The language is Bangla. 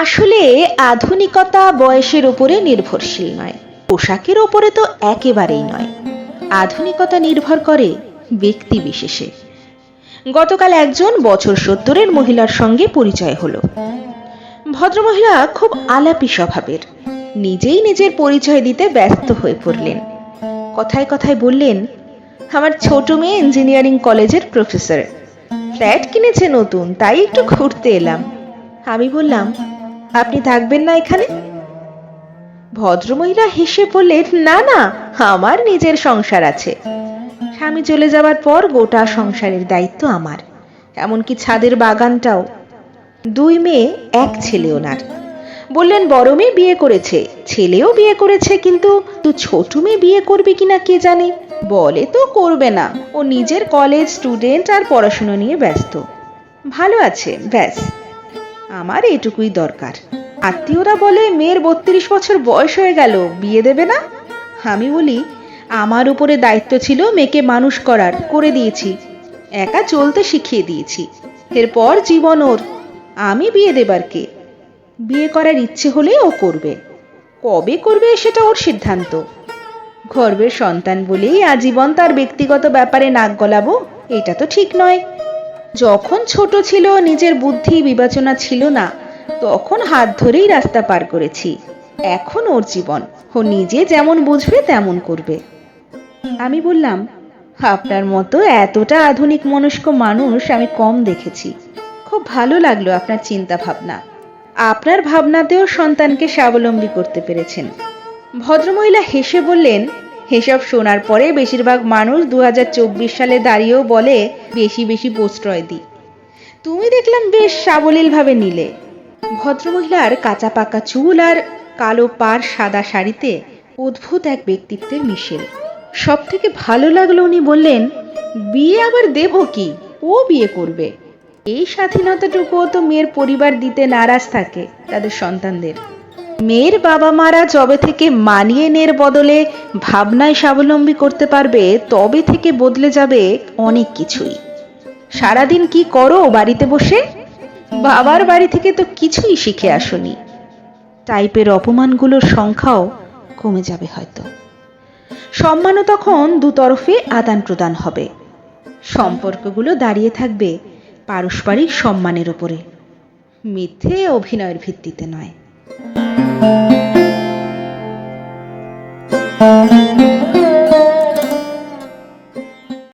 আসলে আধুনিকতা বয়সের উপরে নির্ভরশীল নয়। পোশাকের ওপরে তো একেবারেই নয়। আধুনিকতা নির্ভর করে ব্যক্তি বিশেষে। গতকাল একজন বছর সত্তরের মহিলার সঙ্গে পরিচয় হলো। ভদ্রমহিলা খুব আলাপি স্বভাবের। নিজেই নিজের পরিচয় দিতে ব্যস্ত হয়ে পড়লেন। কথায় কথায় বললেন, আমার ছোট মেয়ে ইঞ্জিনিয়ারিং কলেজের প্রফেসর। ফ্ল্যাট কিনেছে নতুন, তাই একটু ঘুরতে এলাম। আমি বললাম আপনি থাকবেন না এখানে? ভদ্রমহিলা হেসে বললেন, না না, আমার নিজের সংসার আছে। স্বামী চলে যাবার পর গোটা সংসারের দায়িত্ব আমার। এমনকি ছাদের বাগানটাও। দুই মেয়ে, এক ছেলে ওনার। বললেন, বড় মেয়ে বিয়ে করেছে। ছেলেও বিয়ে করেছে, কিন্তু তো ছোট মেয়ে বিয়ে করবে কিনা কে জানে? বলে তো করবে না। ও নিজের কলেজ স্টুডেন্ট আর পড়াশুনো নিয়ে ব্যস্ত। ভালো আছে, ব্যাস। আমার এটুকুই দরকার। আত্মীয়রা বলে, মেয়ের বত্রিশ বছর বয়স হয়ে গেল, বিয়ে দেবে না? আমি বলি, আমার উপরে দায়িত্ব ছিল মেয়েকে মানুষ করার, করে দিয়েছি। একা চলতে শিখিয়ে দিয়েছি। এরপর জীবন ওর, আমি বিয়ে দেবার কে? বিয়ে করার ইচ্ছে হলে ও করবে। কবে করবে সেটা ওর সিদ্ধান্ত। গর্বের সন্তান বলেই আজীবন তার ব্যক্তিগত ব্যাপারে নাক গলাবো, এটা তো ঠিক নয়। যখন ছোট ছিল, নিজের বুদ্ধি বিবেচনা ছিল না, তখন হাত ধরেই রাস্তা পার করেছি। এখন ওর জীবন, ও নিজে যেমন বুঝবে, তেমন করবে। আমি বললাম, আপনার মতো এতটা আধুনিক মনস্ক মানুষ আমি কম দেখেছি। খুব ভালো লাগল আপনার চিন্তা ভাবনা আপনার ভাবনাতেও সন্তানকে স্বাবলম্বী করতে পেরেছেন। ভদ্রমহিলা হেসে বললেন এসব শোনার পরে বেশিরভাগ মানুষ দুহাজার চব্বিশ সালে দাঁড়িয়েও বলে, বেশি বেশি প্রশ্রয় দিই। তুমি দেখলাম বেশ সাবলীলভাবে নিলে। ভদ্রমহিলার কাঁচা পাকা চুল আর কালো পার সাদা শাড়িতে অদ্ভুত এক ব্যক্তিত্বের মিশেল। সব থেকে ভালো লাগল উনি বললেন, বিয়ে আবার দেব কি? ও বিয়ে করবে। এই স্বাধীনতাটুকুও তো মেয়ের পরিবার দিতে নারাজ থাকে তাদের সন্তানদের। মেয়ের বাবা মারা যবে থেকে মানিয়ে নের বদলে ভাবনায় স্বাবলম্বী করতে পারবে, তবে থেকে বদলে যাবে অনেক কিছুই। সারাদিন কি করো বাড়িতে বসে? বাবার বাড়ি থেকে তো কিছুই শিখে আসনি। টাইপের অপমানগুলোর সংখ্যাও কমে যাবে হয়তো। সম্মানও তখন দুতরফে আদান প্রদান হবে। সম্পর্কগুলো দাঁড়িয়ে থাকবে পারস্পরিক সম্মানের ওপরে। মিথ্যে অভিনয়ের ভিত্তিতে নয়। Thank you.